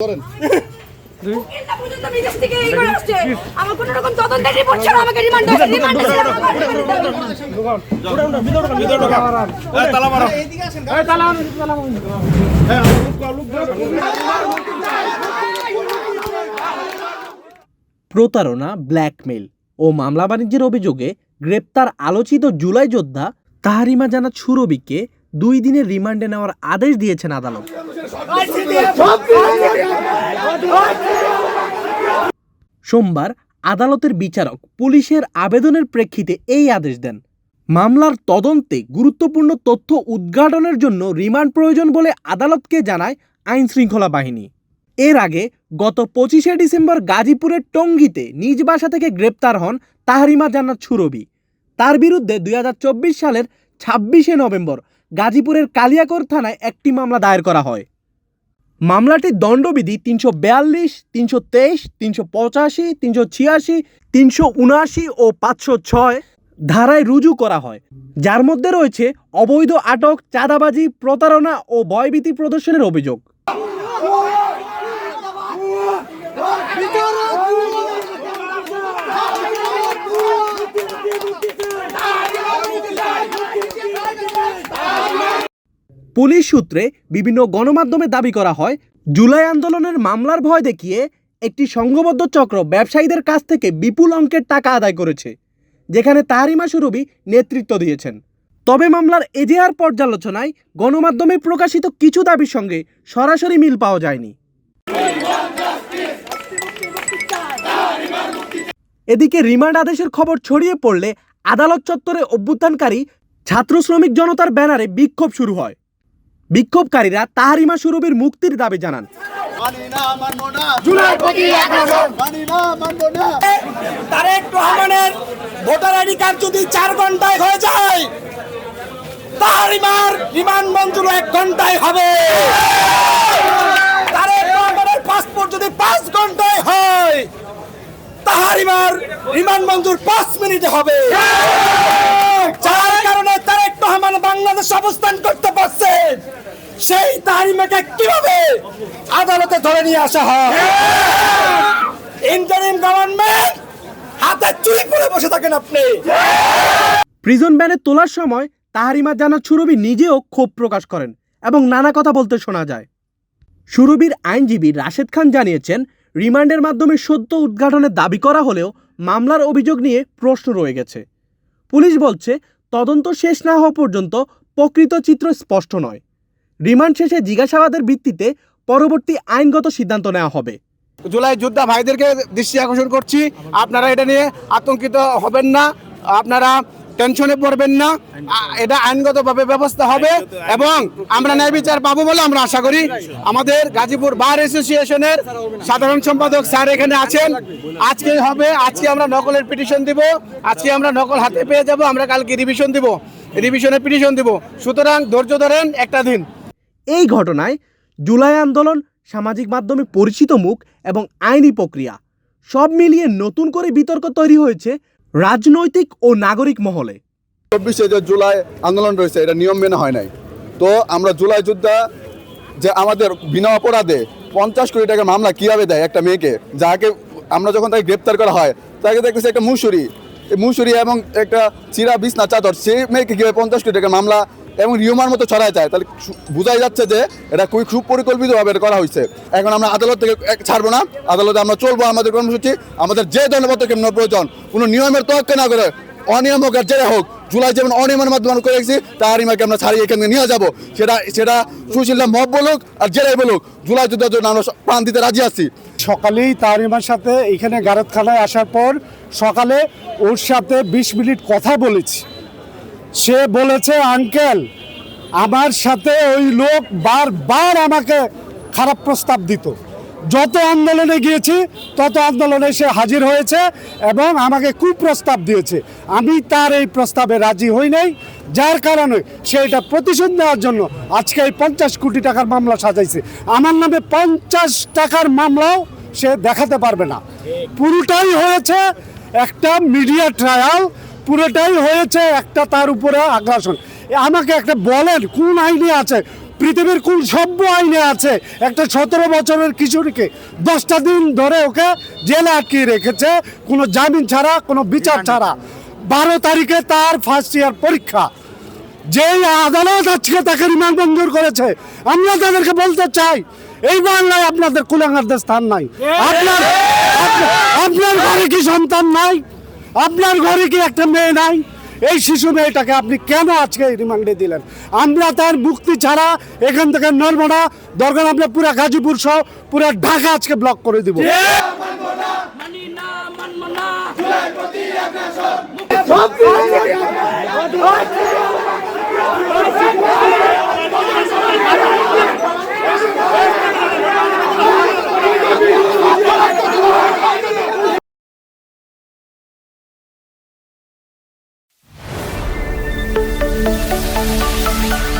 করেন উকিলটা পর্যন্ত বিদেশ থেকে এই করে আসছে। আমার কোনো রকম তদন্তের রিপোর্ট ছাড়া আমাকে রিমান্ডে রিমান্ডে ছিল প্রতারণা ব্ল্যাকমেল ও মামলা বাণিজ্যের অভিযোগে গ্রেপ্তার আলোচিত জুলাই যোদ্ধা তাহারিমা জানা সুরবিকে দুই দিনের রিমান্ডে নেওয়ার আদেশ দিয়েছেন আদালত। সোমবার আদালতের বিচারক পুলিশের আবেদনের প্রেক্ষিতে এই আদেশ দেন। মামলার তদন্তে গুরুত্বপূর্ণ তথ্য উদ্ঘাটনের জন্য রিমান্ড প্রয়োজন বলে আদালতকে জানায় আইন শৃঙ্খলা বাহিনী। এর আগে গত পঁচিশে ডিসেম্বর গাজীপুরের টঙ্গীতে নিজ বাসা থেকে গ্রেপ্তার হন তাহারিমা জান্নাত সুরবি তার বিরুদ্ধে দুই হাজার চব্বিশ সালের ছাব্বিশে নভেম্বর গাজীপুরের কালিয়াকর থানায় একটি মামলা দায়ের করা হয় মামলাটির দণ্ডবিধি তিনশো বিয়াল্লিশ তিনশো তেইশ তিনশো পঁচাশি তিনশো ছিয়াশি তিনশো উনআশি ও পাঁচশো ছয় ধারায় রুজু করা হয় যার মধ্যে রয়েছে অবৈধ আটক চাঁদাবাজি প্রতারণা ও ভয়ভীতি প্রদর্শনের অভিযোগ পুলিশ সূত্রে বিভিন্ন গণমাধ্যমে দাবি করা হয়, জুলাই আন্দোলনের মামলার ভয় দেখিয়ে একটি সংঘবদ্ধ চক্র ব্যবসায়ীদের কাছ থেকে বিপুল অঙ্কের টাকা আদায় করেছে, যেখানে তাহারিমা সুরবি নেতৃত্ব দিয়েছেন। তবে মামলার এজেআর পর্যালোচনায় গণমাধ্যমে প্রকাশিত কিছু দাবির সঙ্গে সরাসরি মিল পাওয়া যায়নি। এদিকে রিমান্ড আদেশের খবর ছড়িয়ে পড়লে আদালত চত্বরে অভ্যুত্থানকারী ছাত্র শ্রমিক জনতার ব্যানারে বিক্ষোভ শুরু হয়। বিক্ষোভকারীরা তাহারিমা সুরবির মুক্তির দাবি জানান। না মানবো না জুলাই প্রতি না মানবো না তারেক রহমানের ভোটার আইডি কার্ড যদি চার ঘন্টায় হয়ে যায় তাহারিমার রিমান্ড মঞ্জুর এক ঘন্টায় হবে। তারেক রহমানের পাসপোর্ট যদি পাঁচ ঘন্টায় হয় তাহারিমার রিমান্ড মঞ্জুর পাঁচ মিনিটে হবে। যার কারণে তারেক রহমান বাংলাদেশ অবস্থান করতে পারছে। সেই তাহারিমাকে কীভাবে আদালতে ধরে নিয়ে আসা হয়? ইন্টারিম গভর্নমেন্ট হাতে চুরি করে বসে থাকেন আপনি। প্রিজন ব্যানে তোলার সময় তাহারিমা জানাত সুরবি নিজেও ক্ষোভ প্রকাশ করেন এবং নানা কথা বলতে শোনা যায়। সুরবির আইনজীবী রাশেদ খান জানিয়েছেন রিমান্ডের মাধ্যমে সত্য উদ্ঘাটনের দাবি করা হলেও মামলার অভিযোগ নিয়ে প্রশ্ন রয়ে গেছে। পুলিশ বলছে তদন্ত শেষ না হওয়া পর্যন্ত প্রকৃত চিত্র স্পষ্ট নয়। রিমান্ড শেষে জিজ্ঞাসাবাদের ভিত্তিতে পরবর্তী আইনগত সিদ্ধান্ত নেওয়া হবে। জুলাই যোদ্ধা ভাইদেরকে দৃষ্টি আকর্ষণ করছি। আপনারা এটা নিয়ে আতঙ্কিত হবেন না। আপনারা টেনশনে পড়বেন না। এটা আইনগতভাবে ব্যবস্থা হবে এবং আমরা ন্যায় বিচার পাবো বলে আমরা আশা করি। আমাদের গাজীপুর বার অ্যাসোসিয়েশনের সাধারণ সম্পাদক স্যার এখানে আছেন। আজকে হবে, আজকে আমরা নকলের পিটিশন দিব। আজকে আমরা নকল হাতে পেয়ে যাব। আমরা কালকে রিভিশন দিব। রিভিশনের পিটিশন দিব। সুতরাং ধৈর্য ধরেন একটা দিন। এই ঘটনায় জুলাই আন্দোলন, সামাজিক মাধ্যমে পরিচিত মুখ এবং আইনি প্রক্রিয়া সব মিলিয়ে নতুন করে বিতর্ক তৈরি হয়েছে রাজনৈতিক ও নাগরিক মহলে। চব্বিশে যে জুলাই আন্দোলন রয়েছে, এটা নিয়ম মেনে হয় নাই। তো আমরা জুলাই যোদ্ধা যে আমাদের বিনা অপরাধে পঞ্চাশ কোটি টাকার মামলা কীভাবে দেয় একটা মেয়েকে? যাকে আমরা যখন তাকে গ্রেপ্তার করা হয়, তাকে দেখতেছি একটা মুসুরি। মুসুরি এবং একটা চিরা, বিছনা, চাদর, সেই মেয়েকে কীভাবে পঞ্চাশ কোটি টাকার মামলা এবং রিউমার মতো ছড়ায় যায়। তাহলে বোঝাই যাচ্ছে যে এটা খুবই সুপরিকল্পিতভাবে এটা করা হয়েছে। এখন আমরা আদালত থেকে ছাড়বো না। আদালতে আমরা চলবো আমাদের কর্মসূচি। আমাদের যে ধরনের পদক্ষেপ প্রয়োজন, কোনো নিয়মের তোয়াক্কা না করে অনিয়ম হোক আর হোক, জুলাই যেমন অনিয়মের মাধ্যমে করে রেখেছি তার ইমাকে আমরা ছাড়িয়ে এখান থেকে নিয়ে যাব। সেটা সেটা সুশীলা মব বলুক আর যেটাই বলুক, জুলাই যুদ্ধের জন্য আমরা প্রাণ দিতে রাজি আছি। সকালেই তারিমার সাথে এখানে গারতখানায় আসার পর সকালে ওর সাথে বিশ মিনিট কথা বলেছি। সে বলেছে, আঙ্কেল, আমার সাথে ওই লোক বারবার আমাকে খারাপ প্রস্তাব দিত। যত আন্দোলনে গিয়েছি, তত আন্দোলনে সে হাজির হয়েছে এবং আমাকে কুপ্রস্তাব দিয়েছে। আমি তার এই প্রস্তাবে রাজি হই নাই। যার কারণে সে এটা প্রতিশোধ নেওয়ার জন্য আজকে এই পঞ্চাশ কোটি টাকার মামলা সাজাইছে। আমার নামে পঞ্চাশ টাকার মামলাও সে দেখাতে পারবে না। পুরোটাই হয়েছে একটা মিডিয়া ট্রায়াল পুরোটাই হয়েছে একটা তার উপরে আগ্রাসন। আমাকে একটা বলেন কোন আইনে আছে? পৃথিবীর কোন সভ্য আইনে আছে? একটা সতেরো বছরের কিশোরীকে দশটা দিন ধরে ওকে জেলে আটকিয়ে রেখেছে কোনো জামিন ছাড়া কোনো বিচার ছাড়া। বারো তারিখে তার ফার্স্ট ইয়ার পরীক্ষা। যেই আদালত আজকে তাকে রিমান্ড মঞ্জুর করেছে আমরা তাদেরকে বলতে চাই এই বাংলায় আপনাদের কুলাঙ্গারদের স্থান নাই। আপনার আপনার- আপনার ঘরে কি সন্তান নাই? আপনার ঘরে কি একটা মেয়ে নাই? এই শিশু মেয়েটাকে আপনি কেন আজকে রিমান্ডে দিলেন? আমরা তার মুক্তি ছাড়া এখান থেকে নর্মদা দরকার আমরা পুরো গাজীপুর সহ পুরো ঢাকা আজকে ব্লক করে দিব। মানি Bye.